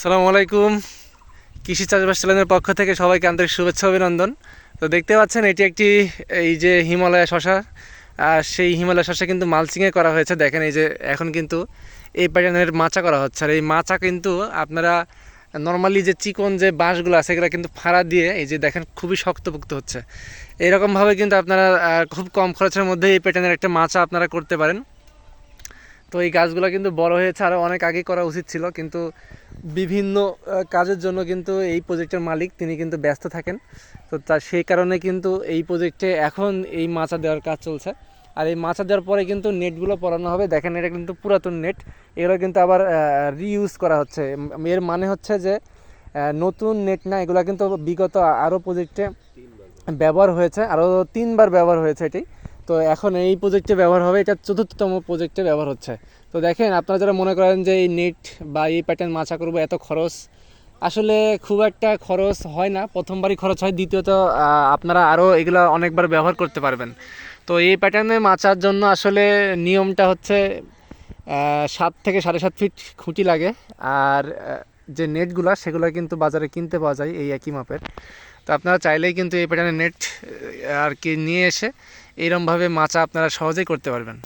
আসসালামু আলাইকুম। কৃষি চাষবাস চ্যানেলের পক্ষ থেকে সবাইকে আন্তরিক শুভেচ্ছা, অভিনন্দন। তো দেখতে পাচ্ছেন, এটি একটি, এই যে হিমালয় শশা, আর সেই হিমালয় শশা কিন্তু মালচিংয়ে করা হয়েছে। দেখেন, এই যে এখন কিন্তু এই প্যাটার্নের মাচা করা হচ্ছে। আর এই মাচা কিন্তু আপনারা নর্মালি যে চিকন যে বাঁশগুলো আছে, এগুলো কিন্তু ফাড়া দিয়ে, এই যে দেখেন, খুবই শক্তপোক্ত হচ্ছে। এরকমভাবে কিন্তু আপনারা খুব কম খরচের মধ্যে এই প্যাটার্নের একটা মাচা আপনারা করতে পারেন। তো এই গাছগুলো কিন্তু বড় হয়েছে আরও অনেক আগে করা উচিত ছিল, কিন্তু বিভিন্ন কাজের জন্য কিন্তু এই প্রজেক্টের মালিক, তিনি কিন্তু ব্যস্ত থাকেন। তো তার সেই কারণে কিন্তু এই প্রজেক্টে এখন এই মাচা দেওয়ার কাজ চলছে। আর এই মাচা দেওয়ার পরে কিন্তু নেটগুলো পরানো হবে। দেখেন, এটা কিন্তু পুরাতন নেট এগুলো কিন্তু আবার রিইউজ করা হচ্ছে। এর মানে হচ্ছে যে নতুন নেট না, এগুলো কিন্তু বিগত আরও প্রজেক্টে ব্যবহার হয়েছে। আরও তিনবার ব্যবহার হয়েছে এটি। তো এখন এই প্রজেক্টে ব্যবহার হবে, এটা চতুর্থতম প্রজেক্টে ব্যবহার হচ্ছে। তো দেখেন, আপনারা যারা মনে করেন যে এই নেট বা এই প্যাটার্ন মাছা করব, এত খরচ, আসলে খুব একটা খরচ হয় না। প্রথমবারই খরচ হয়, দ্বিতীয়ত আপনারা আরও এগুলো অনেকবার ব্যবহার করতে পারবেন। তো এই প্যাটার্নে মাচার জন্য আসলে নিয়মটা হচ্ছে সাত থেকে সাড়ে সাত ফিট খুঁটি লাগে। আর যে নেটগুলো সেগুলো কিন্তু বাজারে কিনতে পাওয়া যায়, এই একই মাপের। তো আপনারা চাইলেই কিন্তু এই প্যাটার্নের নেট আর কি নিয়ে এসে এইরমভাবে মাচা আপনারা সহজেই করতে পারবেন।